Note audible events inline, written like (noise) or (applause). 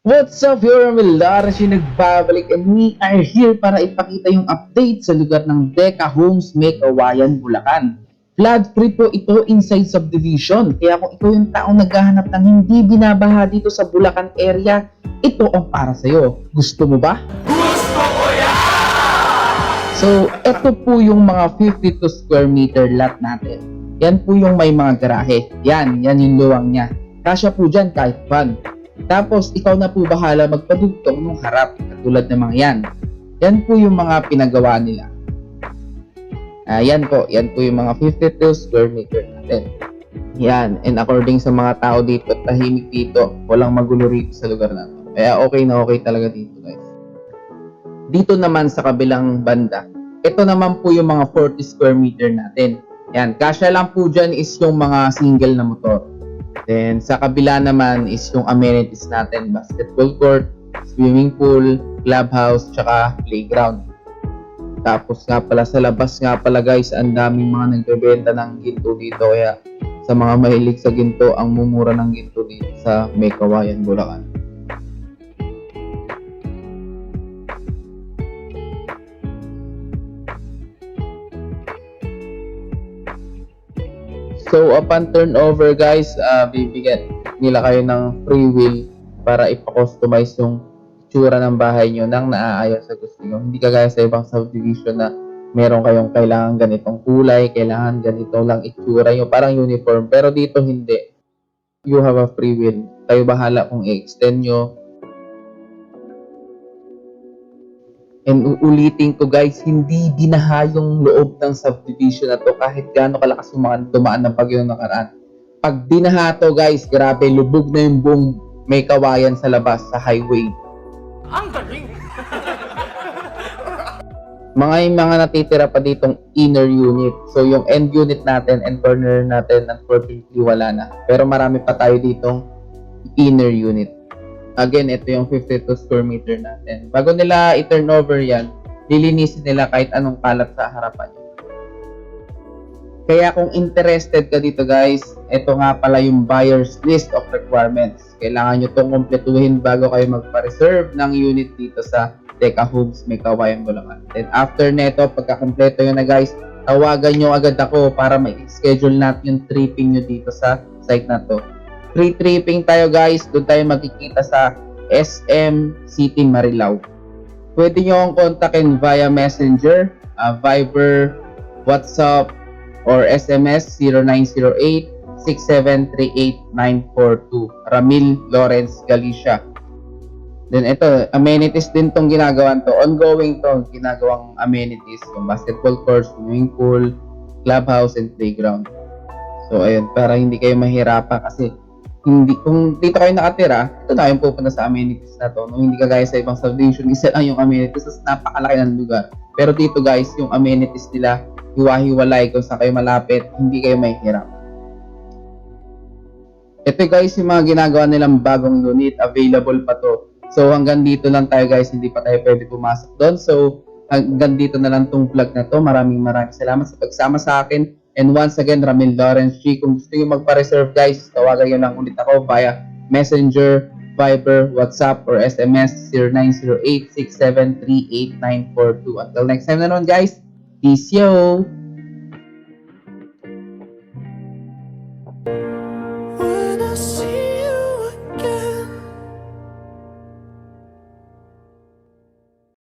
What's up, your Milares yung nagbabalik and we are here para ipakita yung update sa lugar ng Deca Homes, Mekawayan, Bulacan. Flood free po ito inside subdivision. Kaya kung ikaw yung taong naghahanap ng hindi binabaha dito sa Bulacan area, ito ang para sa'yo. Gusto mo ba? Gusto ko So, ito po yung mga 52 square meter lot natin. Yan po yung may mga garahe. Yan, yan yung luwang niya. Kasya po dyan kahit van. Tapos, ikaw na po bahala magpadugtong ng harap, katulad ng mga yan. Yan po yung mga pinagawa nila. Ah, yan po, yan po yung mga 52 square meter natin. Yan, and according sa mga tao dito, tahimik dito, walang magulo rito sa lugar na to. Kaya okay na okay talaga dito guys. Dito naman sa kabilang banda, ito naman po yung mga 40 square meter natin. Yan, kasya lang po dyan is yung mga single na motor. Then, sa kabila naman is yung amenities natin, basketball court, swimming pool, clubhouse, tsaka playground. Tapos nga pala sa labas nga pala guys, ang daming mga nagbebenta ng ginto dito. Kaya sa mga mahilig sa ginto, ang mumura ng ginto dito sa Mekawayan, Bulacan. So, upon turnover guys, uh, bibigyan nila kayo ng free will para ipa-customize yung itsura ng bahay nyo nang naaayon sa gusto nyo. Hindi kagaya sa ibang subdivision na meron kayong kailangan ganitong kulay, kailangan ganito lang itsura nyo, parang uniform. Pero dito hindi. You have a free will. Kayo bahala kung i-extend nyo. And uulitin ko guys, hindi binaha yung loob ng subdivision na to kahit gaano kalakas yung mga dumaan ng bagyo ng nakaraan. Pag binaha to guys, grabe, lubog na yung buong may kawayan sa labas sa highway. Ang galing! (laughs) mga yung mga natitira pa ditong inner unit. So yung end unit natin and corner natin unfortunately wala na. Pero marami pa tayo ditong inner unit. Again, ito yung 52 square meter natin. Bago nila i-turn over yan, lilinisin nila kahit anong kalat sa harapan nyo. Kaya kung interested ka dito guys, ito nga pala yung buyer's list of requirements. Kailangan nyo itong kumpletuhin bago kayo magpa-reserve ng unit dito sa Deca Homes, may kawayan Bulacan. Then after neto, pagkakompleto yun na guys, tawagan nyo agad ako para ma-schedule natin yung tripping nyo dito sa site na to. Free tripping tayo guys, doon tayo magkikita sa SM City Marilao. Pwede nyo akong kontakin via Messenger, uh, Viber, WhatsApp, or SMS 0908-6738942. Ramil Lawrence Galicia. Then ito, amenities din tong ginagawan to. Ongoing to, ginagawang amenities. Yung basketball court, swimming pool, clubhouse, and playground. So ayun, para hindi kayo mahirapan kasi hindi kung dito kayo nakatira, ito na yung pupunta sa amenities na to. Nung hindi kagaya sa ibang subdivision, isa lang yung amenities, tapos napakalaki ng lugar. Pero dito guys, yung amenities nila, hiwa-hiwalay kung saan kayo malapit, hindi kayo mahihirap. Ito guys, yung mga ginagawa nilang bagong unit, available pa to. So hanggang dito lang tayo guys, hindi pa tayo pwede pumasok doon. So hanggang dito na lang tong vlog na to. Maraming maraming salamat sa pagsama sa akin. And once again, Ramil Lawrence G. Kung gusto nyo magpa-reserve guys, tawagan nyo lang ulit ako via Messenger, Viber, WhatsApp, or SMS 0908-673-8942. Until next time na nun guys, peace yo!